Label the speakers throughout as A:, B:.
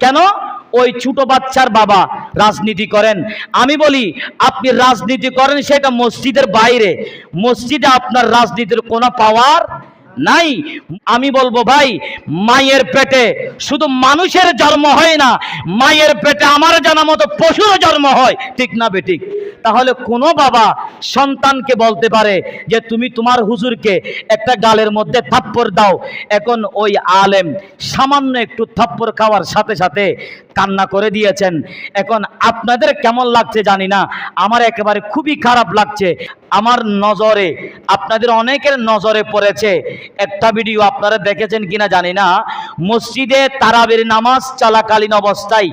A: কেন? ওই ছোট বাচ্চার বাবা রাজনীতি করেন। আমি বলি, আপনি রাজনীতি করেন, সেটা মসজিদের বাইরে। মসজিদে আপনার রাজনীতির কোনো পাওয়ার নাই। আমি বলব ভাই, মায়ের পেটে শুধু মানুষের জন্ম হয় না, মায়ের পেটে আমার জানা মতো পশুরও জন্ম হয়। ঠিক না বেঠিক তাহলে কোনো বাবা সন্তানকে বলতে পারে যে তুমি তোমার হুজুরকে একটা গালের মধ্যে থাপ্পড় দাও। এখন ওই আলেম সামান্য একটু থাপ্পড় খাওয়ার সাথে সাথে কান্না করে দিয়েছেন। এখন আপনাদের কেমন লাগছে জানি না, আমার একেবারে খুবই খারাপ লাগছে। আমার নজরে, আপনাদের অনেকের নজরে পড়েছে। একটা ভিডিও আপনারা দেখেছেন কিনা জানি না, মসজিদে তারাবির নামাজ চলাকালীন অবস্থায়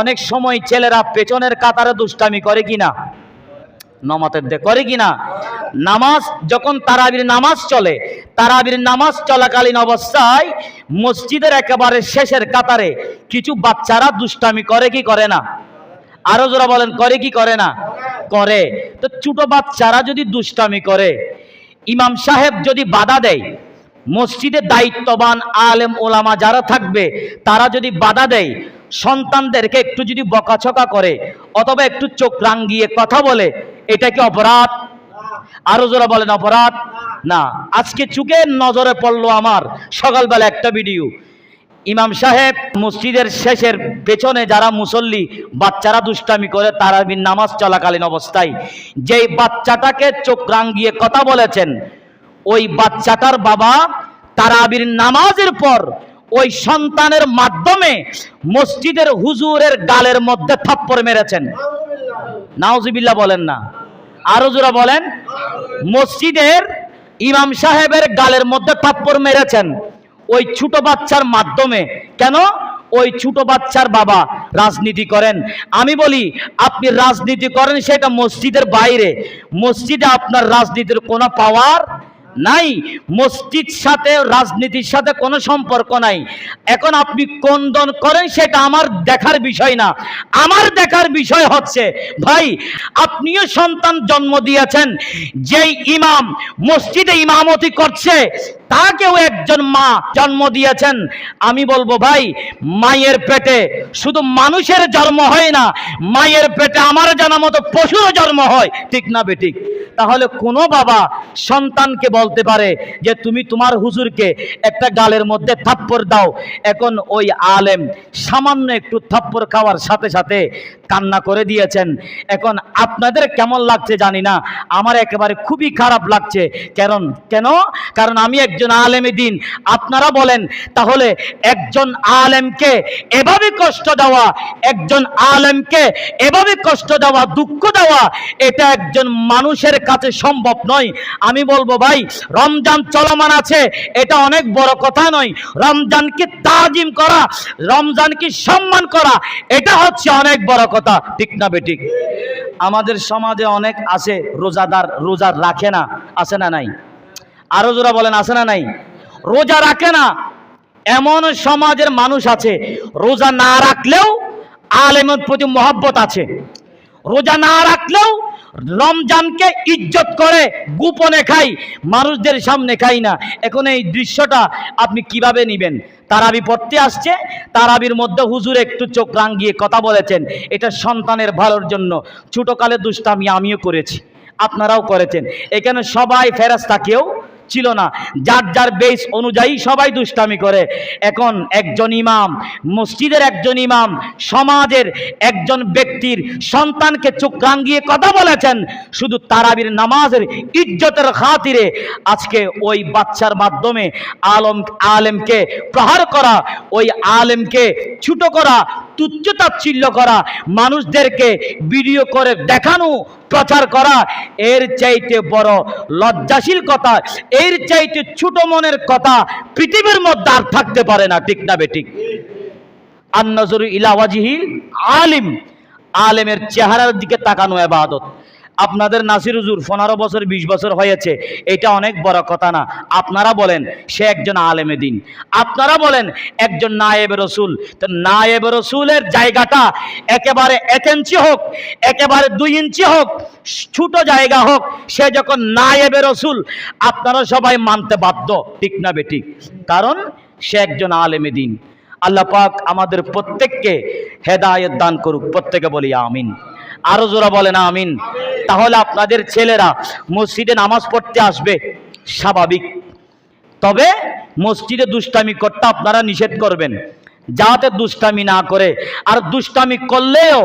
A: অনেক সময় ছেলেরা পেছনের কাতারে দুষ্টামি করে কিনা। নমাতের দে করে কি না নামাজ যখন তারাবির নামাজ চলে, তারাবির নামাজ চলাকালীন অবস্থায় মসজিদের একেবারে শেষের কাতারে কিছু বাচ্চারা দুষ্টামি করে কি করে না? আরও যারা বলেন, করে কি করে না? করে। তো ছোট বাচ্চারা যদি দুষ্টামি করে, ইমাম সাহেব যদি বাধা দেয়, মসজিদে দায়িত্ববান আলেম ওলামা যারা থাকবে, তারা যদি বাধা দেয়, সন্তানদেরকে একটু যদি বকাছকা করে, অথবা একটু চোখ রাঙ্গিয়ে কথা বলে এটা কি অপরাধ? আরও যারা বলেন, অপরাধ? না। আজকে চুকের নজরে পড়ল আমার সকালবেলা একটা ভিডিও। ইমাম সাহেব মসজিদের শেষের পেছনে যারা মুসল্লি, বাচ্চারা দুষ্টামি করে তারাবির নামাজ চলাকালীন অবস্থায়। যেই বাচ্চাটাকে চোখ রাঙ্গিয়ে কথা বলেছেন, ওই বাচ্চাটার বাবা তারাবির নামাজের পর ওই সন্তানের মাধ্যমে মসজিদের হুজুরের গালের মধ্যে থাপ্পড় মেরেছেন। নাউজিবিল্লাহ বলেন না। আরও জোরা বলেন। মসজিদের ইমাম সাহেবের গালের মধ্যে থাপ্পড় মেরেছেন। ওই ছোট বাচ্চার মাধ্যমে। কেন? ওই ছোট বাচ্চার বাবা রাজনীতি করেন। আমি বলি, আপনি রাজনীতি করেন সেটা মসজিদের বাইরে। মসজিদে আপনার রাজনীতির কোনো পাওয়ার নাই। মসজিদ সাথে, রাজনীতির সাথে কোনো সম্পর্ক নাই। এখন আপনি কোন দন করেন সেটা আমার দেখার বিষয় না। আমার দেখার বিষয় হচ্ছে, ভাই, আপনিও সন্তান জন্ম দিয়েছেন। যেই ইমাম, মসজিদে ইমামতি করছে, তাকেও একজন মা জন্ম দিয়েছেন। আমি বলব, ভাই, মায়ের পেটে শুধু মানুষের জন্ম হয় না, মায়ের পেটে আমার জানা মতো পশুরও জন্ম হয়। ঠিক না বেঠিক তাহলে কোনো বাবা সন্তানকে বলতে পারে যে তুমি তোমার হুজুরকে একটা গালের মধ্যে থাপ্পড় দাও। এখন ওই আলেম সামান্য একটু থাপ্পড় খাওয়ার সাথে সাথে কান্না করে দিয়েছেন। এখন আপনাদের কেমন লাগছে জানি না, আমার একেবারে খুবই খারাপ লাগছে। কারণ, কেন? কারণ আমি একজন আলেমে দিন। আপনারা বলেন, তাহলে একজন আলেমকে এভাবে কষ্ট দেওয়া, একজন আলেমকে এভাবে কষ্ট দেওয়া, দুঃখ দেওয়া, এটা একজন মানুষের কাছে সম্ভব নয়। আমি বলব, ভাই, রমজান চলমান আছে, এটা অনেক বড় কথা নয়। রমজানকে তাজিম করা, রমজানকে সম্মান করা, এটা হচ্ছে অনেক বড় কথা। ঠিক না বেঠিক? আমাদের সমাজে অনেক আছে রোজাদার, রোজা রাখে না, আছে না নাই? আরও জোরা বলেন, আছে না নাই? রোজা রাখে না, এমন সমাজের মানুষ আছে, রোজা না রাখলেও আলেমের প্রতি মহব্বত আছে। রোজা না রাখলেও রমজানকে ইজ্জত করে গোপনে খাই, মানুষদের সামনে খাই না। এখন এই দৃশ্যটা আপনি কীভাবে নেবেন? তারাবি পড়তে আসছে, তারাবির মধ্যে হুজুর একটু চোখ রাঙ্গিয়ে কথা বলেছেন। এটা সন্তানের ভালোর জন্য। ছোটকালে দুষ্টামি আমিও করেছি, আপনারাও করেছেন। এখানে সবাই ফেরাস্তা কেউ ছিল না। যার যার বেস অনুযায়ী সবাই দুষ্টামি করে। এখন একজন ইমাম, মসজিদের একজন ইমাম, সমাজের একজন ব্যক্তির সন্তানকে চোখ রাঙ্গিয়ে কথা বলেছেন। শুধু তারাবির নামাজের ইজ্জতের খাতিরে আজকে ওই বাচ্চার মাধ্যমে আলম, আলেমকে প্রহার করা, ওই আলেমকে ছুটো করা তুচ্ছ তাচ্ছিল্য করা, মানুষদেরকে ভিডিও করে দেখানো, প্রচার করা, এর চাইতে বড় লজ্জাশীল কথা, এর চাইতে ছোট মনের কথা পৃথিবীর মধ্যে আর থাকতে পারে না, ঠিক না বেঠিক? আন্নজরু ইলাওয়াজিহিল আলিম, আলেমের চেহারার দিকে তাকানো এবাদত। আপনাদের নাসির হুজুর পনেরো বছর, বিশ বছর হয়েছে, এটা অনেক বড় কথা না। আপনারা বলেন, সে একজন আলেমে দিন। আপনারা বলেন, একজন নায়েব রসুল। তো নায়েব রসুলের জায়গাটা একেবারে এক ইঞ্চি হোক, একেবারে দুই ইঞ্চি হোক, ছোট জায়গা হোক, সে যখন নায়েবে রসুল, আপনারা সবাই মানতে বাধ্য, ঠিক না বেঠিক কারণ সে একজন আলেমে দিন। আল্লাহ পাক আমাদের প্রত্যেককে হেদায়েত দান করুক, প্রত্যেকে বলি আমিন। আরও জোরা বলেন আমিন। তাহলে আপনাদের ছেলেরা মসজিদে নামাজ পড়তে আসবে, স্বাভাবিক। তবে মসজিদে দুষ্টামি করতে আপনারা নিষেধ করবেন। যাতে দুষ্টামি না করে। আর দুষ্টামি করলেও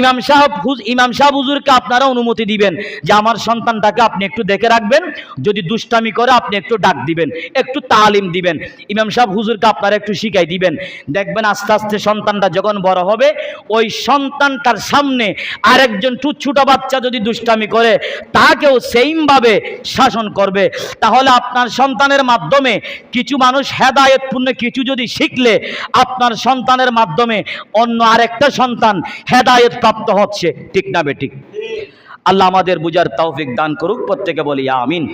A: ইমাম সাহেব ইমাম সাহেব হুজুরকে আপনারা অনুমতি দিবেন যে আমার সন্তানটাকে আপনি একটু দেখে রাখবেন, যদি দুষ্টামি করে আপনি একটু ডাক দিবেন, একটু তালিম দিবেন। ইমাম সাহেব হুজুরকে আপনারা একটু শিখাই দিবেন। দেখবেন আস্তে আস্তে সন্তানটা যখন বড় হবে, ওই সন্তানটার সামনে আরেকজন টুচ্ছুটা বাচ্চা যদি দুষ্টামি করে, তাকেও সেইমভাবে শাসন করবে। তাহলে আপনার সন্তানের মাধ্যমে কিছু মানুষ হেদায়েতপূর্ণ কিছু যদি শিখলে আপনার সন্তানের মাধ্যমে অন্য আরেকটা সন্তান হেদায়ত প্রাপ্ত হচ্ছে। ঠিক না বেঠিক? আল্লাহ আমাদের বুঝার তৌফিক দান করুক, প্রত্যেকে বলি আমিন।